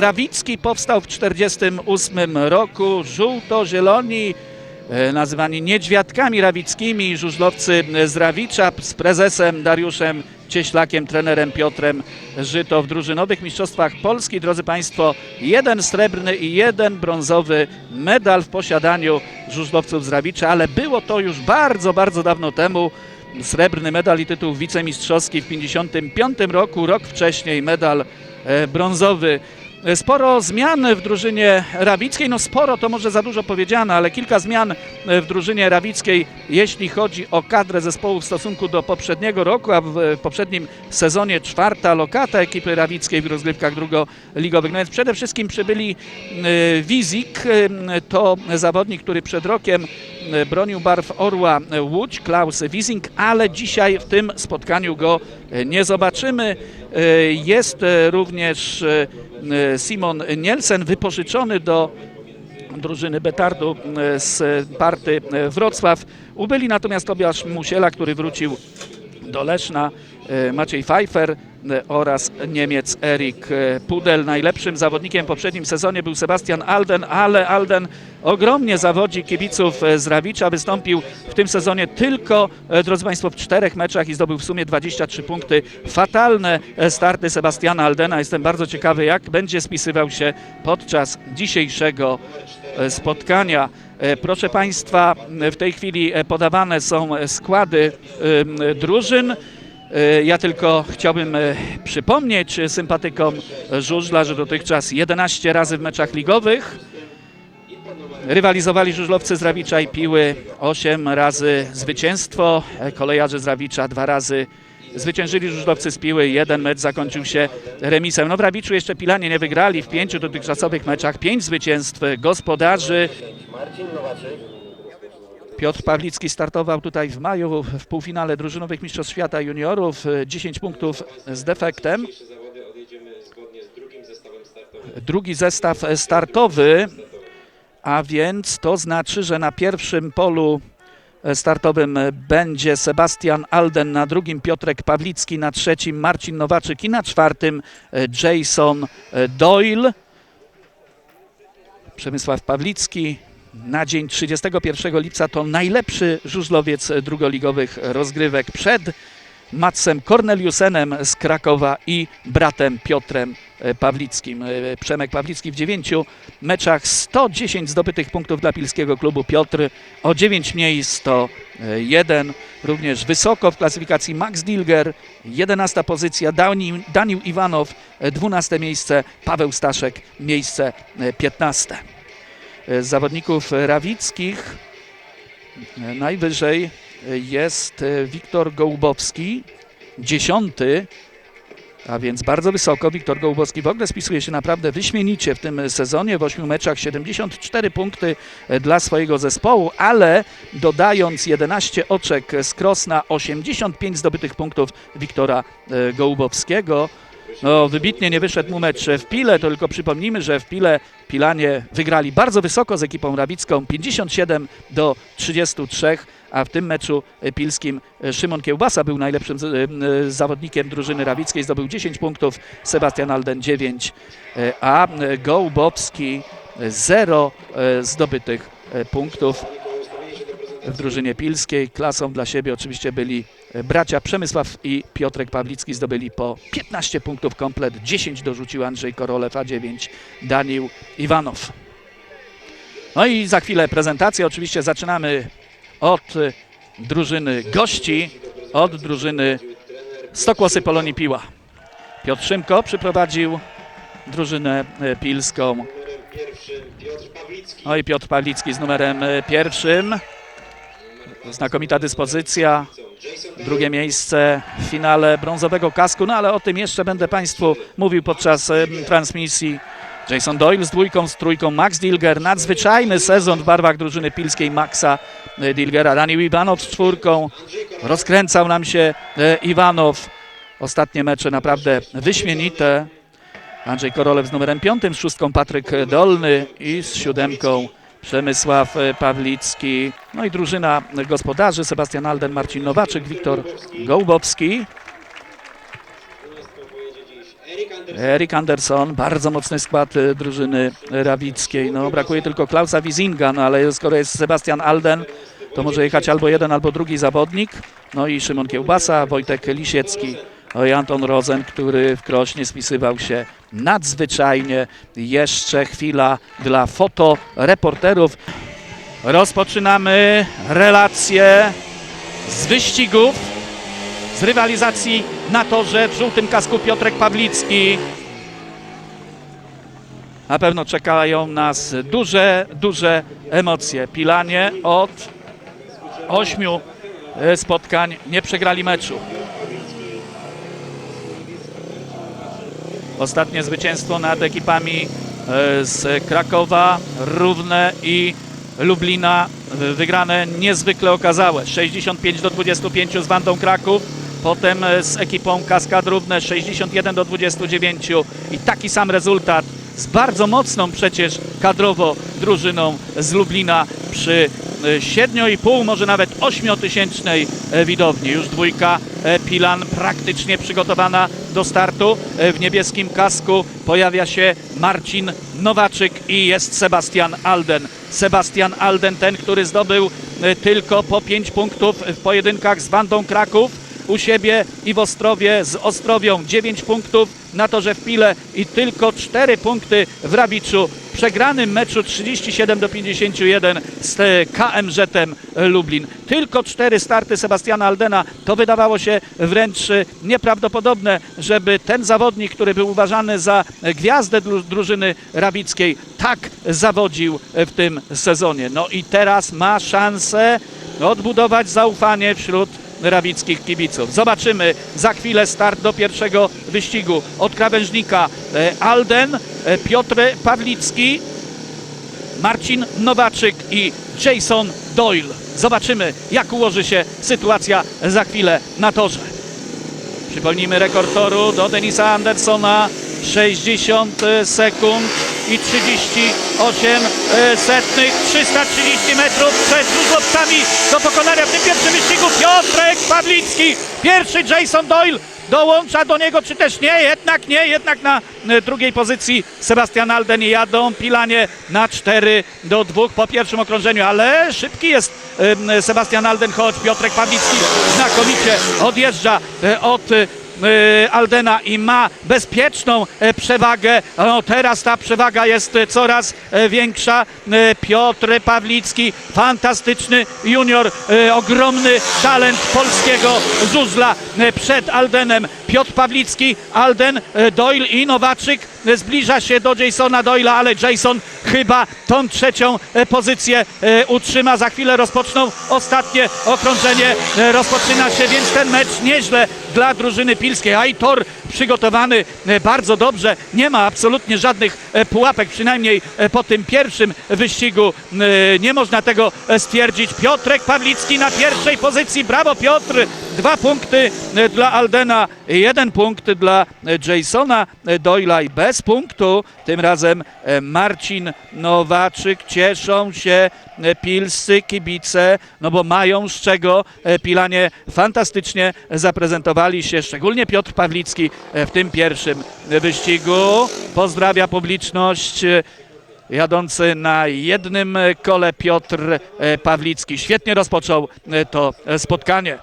Rawicki powstał w 1948 roku. Żółto-zieloni, e, nazywani niedźwiadkami rawickimi, żużlowcy z Rawicza z prezesem Dariuszem Cieślakiem, trenerem Piotrem Żyto w drużynowych mistrzostwach Polski. Drodzy Państwo, jeden srebrny i jeden brązowy medal w posiadaniu żużlowców z Rawicza, ale było to już bardzo, bardzo dawno temu. Srebrny medal i tytuł wicemistrzowski w 1955 roku, rok wcześniej medal e, brązowy. Sporo zmian w drużynie rawickiej, no sporo to może za dużo powiedziane, ale kilka zmian w drużynie rawickiej, jeśli chodzi o kadrę zespołu w stosunku do poprzedniego roku, a w poprzednim sezonie czwarta lokata ekipy rawickiej w rozgrywkach drugoligowych. No więc przede wszystkim przybyli e, Wizik, e, to zawodnik, który przed rokiem bronił barw Orła e, Łódź, Klaus Wizing, ale dzisiaj w tym spotkaniu go e, nie zobaczymy. E, Jest e, również e, e, Simon Nielsen, wypożyczony do drużyny Betardu e, z party e, Wrocław. Ubyli natomiast Tobiasz Musiela, który wrócił do Leszna, e, Maciej Pfeiffer e, oraz Niemiec Erik e, Pudel. Najlepszym zawodnikiem w poprzednim sezonie był Sebastian Alden, ale Alden ogromnie zawodzi kibiców z Rawicza. Wystąpił w tym sezonie tylko, drodzy Państwo, w czterech meczach i zdobył w sumie 23 punkty. Fatalne starty Sebastiana Aldena. Jestem bardzo ciekawy, jak będzie spisywał się podczas dzisiejszego spotkania. E, Proszę Państwa, w tej chwili e, podawane są e, składy drużyn. Ja tylko chciałbym przypomnieć sympatykom żużla, że dotychczas 11 razy w meczach ligowych rywalizowali żużlowcy z Rawicza i Piły 8 razy zwycięstwo, kolejarze z Rawicza dwa razy zwyciężyli żużlowcy z Piły, jeden mecz zakończył się remisem. No w Rawiczu jeszcze Pilanie nie wygrali w pięciu dotychczasowych meczach, pięć zwycięstw gospodarzy. Piotr Pawlicki startował tutaj w maju w półfinale drużynowych Mistrzostw Świata Juniorów, e, 10 punktów z defektem. Drugi zestaw startowy, a więc to znaczy, że na pierwszym polu startowym będzie Sebastian Alden, na drugim Piotrek Pawlicki, na trzecim Marcin Nowaczyk i na czwartym Jason Doyle. Przemysław Pawlicki na dzień 31 lipca to najlepszy żużlowiec drugoligowych rozgrywek przed Matsem Corneliusenem z Krakowa i bratem Piotrem e, Pawlickim. E, Przemek Pawlicki w 9 meczach 110 zdobytych punktów dla pilskiego klubu. Piotr o 9 mniej 101. Również wysoko w klasyfikacji Max Dilger 11 pozycja, Dani- Daniel Iwanow e, 12 miejsce, Paweł Staszek miejsce e, 15. E, Z zawodników rawickich e, najwyżej jest e, Wiktor Gołubowski, dziesiąty, a więc bardzo wysoko. Wiktor Gołubowski w ogóle spisuje się naprawdę wyśmienicie w tym sezonie. W ośmiu meczach 74 punkty e, dla swojego zespołu, ale dodając 11 oczek z Krosna, 85 zdobytych punktów Wiktora e, Gołubowskiego. No, wybitnie nie wyszedł mu mecz w Pile, to tylko przypomnijmy, że w Pile Pilanie wygrali bardzo wysoko z ekipą rawicką 57 do 33, a w tym meczu e, pilskim e, Szymon Kiełbasa był najlepszym e, zawodnikiem drużyny rawickiej, zdobył 10 punktów, Sebastian Alden 9, e, a Gołbowski 0 zdobytych punktów w drużynie pilskiej. Klasą dla siebie oczywiście byli bracia Przemysław i Piotrek Pawlicki zdobyli po 15 punktów komplet, 10 dorzucił Andrzej Korolew, a 9 Daniel Iwanow. No i za chwilę prezentacja. Oczywiście zaczynamy od e, drużyny gości, od drużyny Stokłosy Polonii Piła. Piotr Szymko przyprowadził drużynę e, pilską. No i Piotr Pawlicki z numerem e, pierwszym. Znakomita dyspozycja. Drugie miejsce w finale brązowego kasku, no ale o tym jeszcze będę Państwu mówił podczas em, transmisji. Jason Doyle z dwójką, z trójką Max Dilger. Nadzwyczajny sezon w barwach drużyny pilskiej Maxa e, Dilgera. Daniel Iwanow z czwórką. Rozkręcał nam się e, Iwanow. Ostatnie mecze naprawdę wyśmienite. Andrzej Korolew z numerem piątym, z szóstką Patryk Dolny i z siódemką Przemysław e, Pawlicki. No i drużyna gospodarzy Sebastian Alden, Marcin Nowaczyk, Wiktor Gołbowski. Erik Anderson. Bardzo mocny skład e, drużyny rawickiej. No, brakuje tylko Klausa Wisinga, no ale skoro jest Sebastian Alden, to może jechać albo jeden, albo drugi zawodnik. No i Szymon Kiełbasa, Wojtek Lisiecki, no i Anton Rozen, który w Krośnie spisywał się nadzwyczajnie. Jeszcze chwila dla fotoreporterów. Rozpoczynamy relacje z wyścigów, z rywalizacji na torze w żółtym kasku Piotrek Pawlicki. Na pewno czekają nas duże, duże emocje. Pilanie od ośmiu e, spotkań nie przegrali meczu. Ostatnie zwycięstwo nad ekipami e, z Krakowa, Równe i Lublina e, wygrane niezwykle okazałe. 65 do 25 z Wandą Kraków, potem e, z ekipą Kaskad Równe 61 do 29 i taki sam rezultat z bardzo mocną przecież kadrowo drużyną z Lublina przy e, 7,5, może nawet 8-tysięcznej e, widowni. Już dwójka e, Pilan praktycznie przygotowana do startu. E, W niebieskim kasku pojawia się Marcin Nowaczyk i jest Sebastian Alden. Sebastian Alden, ten, który zdobył e, tylko po 5 punktów w pojedynkach z Wandą Kraków u siebie i w Ostrowie z Ostrowią 9 punktów na torze w Pile i tylko 4 punkty w Rabiczu. Przegranym meczu 37 do 51 z KMŻ-em Lublin. Tylko 4 starty Sebastiana Aldena. To wydawało się wręcz nieprawdopodobne, żeby ten zawodnik, który był uważany za gwiazdę dru- drużyny rabickiej, tak zawodził w tym sezonie. No i teraz ma szansę odbudować zaufanie wśród rawickich kibiców. Zobaczymy za chwilę start do pierwszego wyścigu. Od krawężnika e, Alden, e, Piotr Pawlicki, Marcin Nowaczyk i Jason Doyle. Zobaczymy, jak ułoży się sytuacja za chwilę na torze. Przypomnijmy rekord toru do Denisa Andersona 60 sekund i 38 e, setnych, 330 metrów przed żużlowcami do pokonania w tym pierwszym wyścigu. Piotrek Pawlicki, pierwszy Jason Doyle dołącza do niego, czy też nie, jednak nie, jednak na e, drugiej pozycji Sebastian Alden i jadą Pilanie na 4 do 2 po pierwszym okrążeniu, ale szybki jest Sebastian Alden, choć Piotrek Pawlicki znakomicie odjeżdża e, od e, Aldena i ma bezpieczną e, przewagę. No, teraz ta przewaga jest e, coraz e, większa. E, Piotr Pawlicki, fantastyczny junior, e, ogromny talent polskiego żużla e, przed Aldenem. Piotr Pawlicki, Alden, e, Doyle i Nowaczyk e, zbliża się do Jasona Doyle'a, ale Jason chyba tą trzecią e, pozycję utrzyma. Za chwilę rozpoczną ostatnie okrążenie. Rozpoczyna się więc ten mecz nieźle dla drużyny pilskiej. A i tor przygotowany e, bardzo dobrze. Nie ma absolutnie żadnych e, pułapek, przynajmniej e, po tym pierwszym wyścigu nie można tego stwierdzić. Piotrek Pawlicki na pierwszej pozycji. Brawo Piotr! Dwa punkty dla Aldena, jeden punkt dla Jasona Doyla i bez punktu tym razem Marcin Nowaczyk. Cieszą się pilscy kibice, no bo mają z czego. E, Pilanie fantastycznie zaprezentowali się, szczególnie Piotr Pawlicki e, w tym pierwszym e, wyścigu. Pozdrawia publiczność. e, Jadący na jednym e, kole Piotr e, Pawlicki. Świetnie rozpoczął e, to e, spotkanie.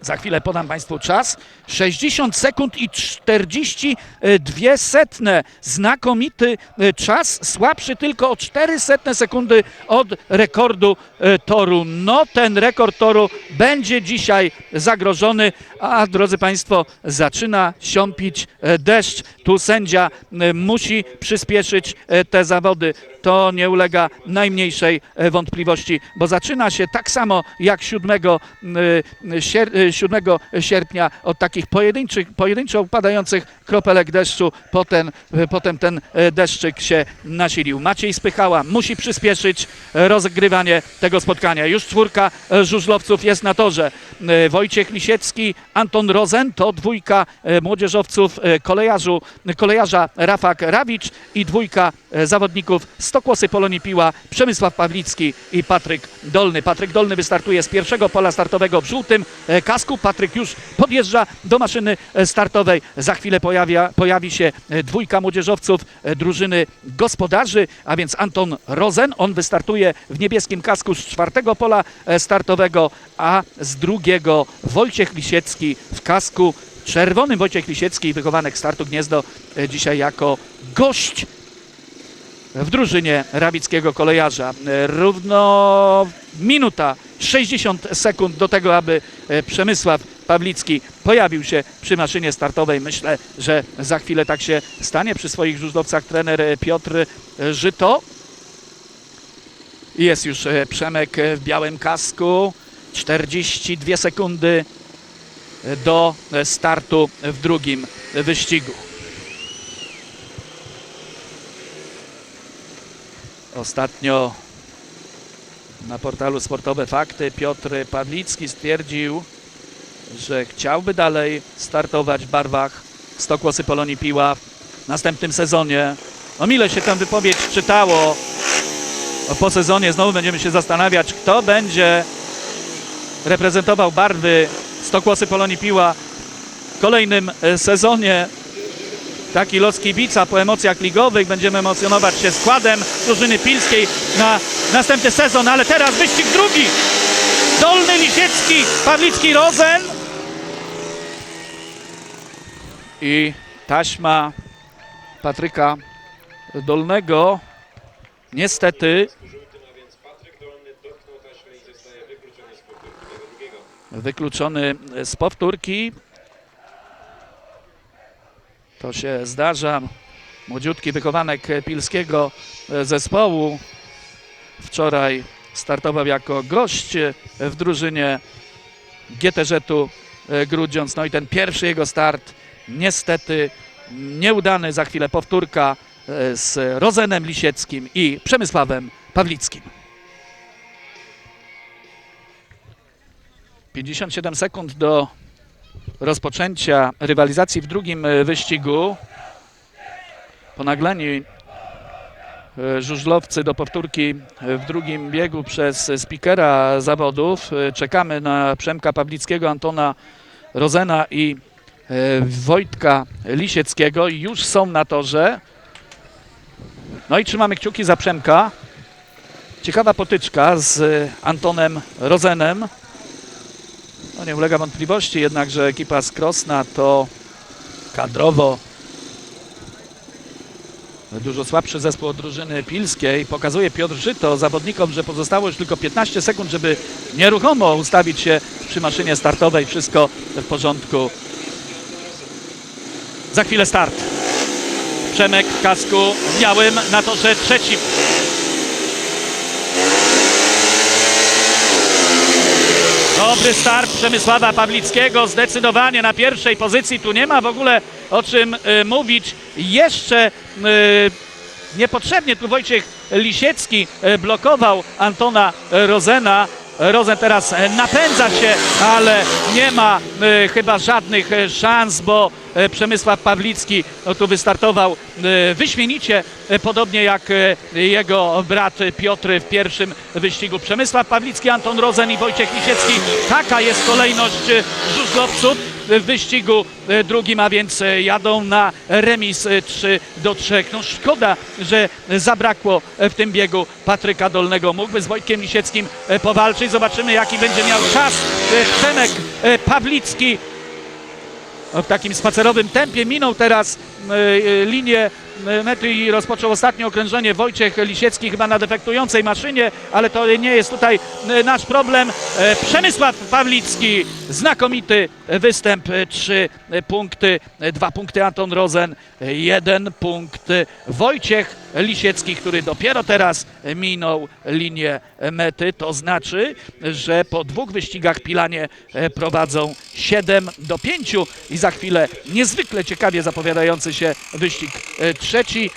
Za chwilę podam Państwu czas. 60 sekund i 42 setne. Znakomity e, czas, słabszy tylko o 4 setne sekundy od rekordu e, toru. No ten rekord toru będzie dzisiaj zagrożony, a drodzy Państwo, zaczyna siąpić e, deszcz. Tu sędzia musi przyspieszyć te zawody. To nie ulega najmniejszej wątpliwości, bo zaczyna się tak samo jak 7, e, sier- e, 7 sierpnia od takich pojedynczych, pojedynczo upadających kropelek deszczu. Potem, e, potem ten e, deszczyk się nasilił. Maciej Spychała musi przyspieszyć rozgrywanie tego spotkania. Już czwórka e, żużlowców jest na torze. Wojciech Lisiecki, Anton Rozen to dwójka młodzieżowców kolejarzu, kolejarza Rafak Rawicz i dwójka zawodników Stokłosy Polonii Piła, Przemysław Pawlicki i Patryk Dolny. Patryk Dolny wystartuje z pierwszego pola startowego w żółtym kasku. Patryk już podjeżdża do maszyny e, startowej. Za chwilę pojawia, pojawi się e, dwójka młodzieżowców e, drużyny gospodarzy, a więc Anton Rozen. On wystartuje w niebieskim kasku z czwartego pola startowego, a z drugiego Wojciech Lisiecki w kasku czerwonym. Wojciech Lisiecki, wychowanek startu Gniezdo, dzisiaj jako gość w drużynie rawickiego kolejarza. Równo minuta 60 sekund do tego, aby Przemysław Pawlicki pojawił się przy maszynie startowej. Myślę, że za chwilę tak się stanie przy swoich żużlowcach trener e, Piotr e, Żyto. Jest już e, Przemek w białym kasku. 42 sekundy do startu w drugim wyścigu. Ostatnio na portalu Sportowe Fakty Piotr Pawlicki stwierdził, że chciałby dalej startować w barwach Stokłosy Polonii Piła w następnym sezonie. O mile się tę wypowiedź czytało, po sezonie znowu będziemy się zastanawiać, kto będzie reprezentował barwy Stokłosy Polonii Piła w kolejnym e, sezonie. Taki los kibica po emocjach ligowych. Będziemy emocjonować się składem drużyny pilskiej na następny sezon, ale teraz wyścig drugi. Dolny Lisiecki, Pawlicki Rozen. I taśma Patryka Dolnego. Niestety wykluczony z powtórki. To się zdarza. Młodziutki wychowanek pilskiego zespołu wczoraj startował jako gość w drużynie GTŻ-u Grudziądz. No i ten pierwszy jego start niestety nieudany. Za chwilę powtórka z Rozenem Lisieckim i Przemysławem Pawlickim. 57 sekund do rozpoczęcia rywalizacji w drugim e, wyścigu. Ponagleni e, żużlowcy do powtórki w drugim biegu przez spikera zawodów. E, Czekamy na Przemka Pawlickiego, Antona Rozena i e, Wojtka Lisieckiego. Już są na torze. No i trzymamy kciuki za Przemka. Ciekawa potyczka z Antonem Rozenem. No nie ulega wątpliwości jednak, że ekipa z Krosna to kadrowo dużo słabszy zespół od drużyny pilskiej. Pokazuje Piotr Żyto zawodnikom, że pozostało już tylko 15 sekund, żeby nieruchomo ustawić się przy maszynie startowej. Wszystko w porządku. Za chwilę start. Przemek w kasku białym na torze trzecim. Dobry start Przemysława Pawlickiego, zdecydowanie na pierwszej pozycji. Tu nie ma w ogóle o czym y, mówić. Jeszcze y, niepotrzebnie tu Wojciech Lisiecki y, blokował Antona Rozena. Rozen teraz e, napędza się, ale nie ma y, chyba żadnych e, szans, bo e, Przemysław Pawlicki no, tu wystartował e, wyśmienicie, e, podobnie jak e, jego brat Piotr w pierwszym wyścigu. Przemysław Pawlicki, Anton Rozen i Wojciech Lisiecki. Taka jest kolejność e, żużlowców w wyścigu e, drugim, a więc e, jadą na remis e, 3 do 3. No szkoda, że zabrakło e, w tym biegu Patryka Dolnego. Mógłby z Wojtkiem Lisieckim e, powalczyć. Zobaczymy, jaki będzie miał czas e, Przemek e, Pawlicki. W takim spacerowym tempie minął teraz e, e, linię e, mety i rozpoczął ostatnie okrężenie Wojciech Lisiecki chyba na defektującej maszynie, ale to nie jest tutaj e, nasz problem. E, Przemysław Pawlicki, znakomity występ, e, trzy e, punkty, e, dwa punkty Anton Rozen, e, jeden punkt e, Wojciech Lisiecki, który dopiero teraz e, minął linię mety. To znaczy, że po dwóch wyścigach Pilanie e, prowadzą 7 do 5 i za chwilę niezwykle ciekawie zapowiadający się wyścig e, trzeci.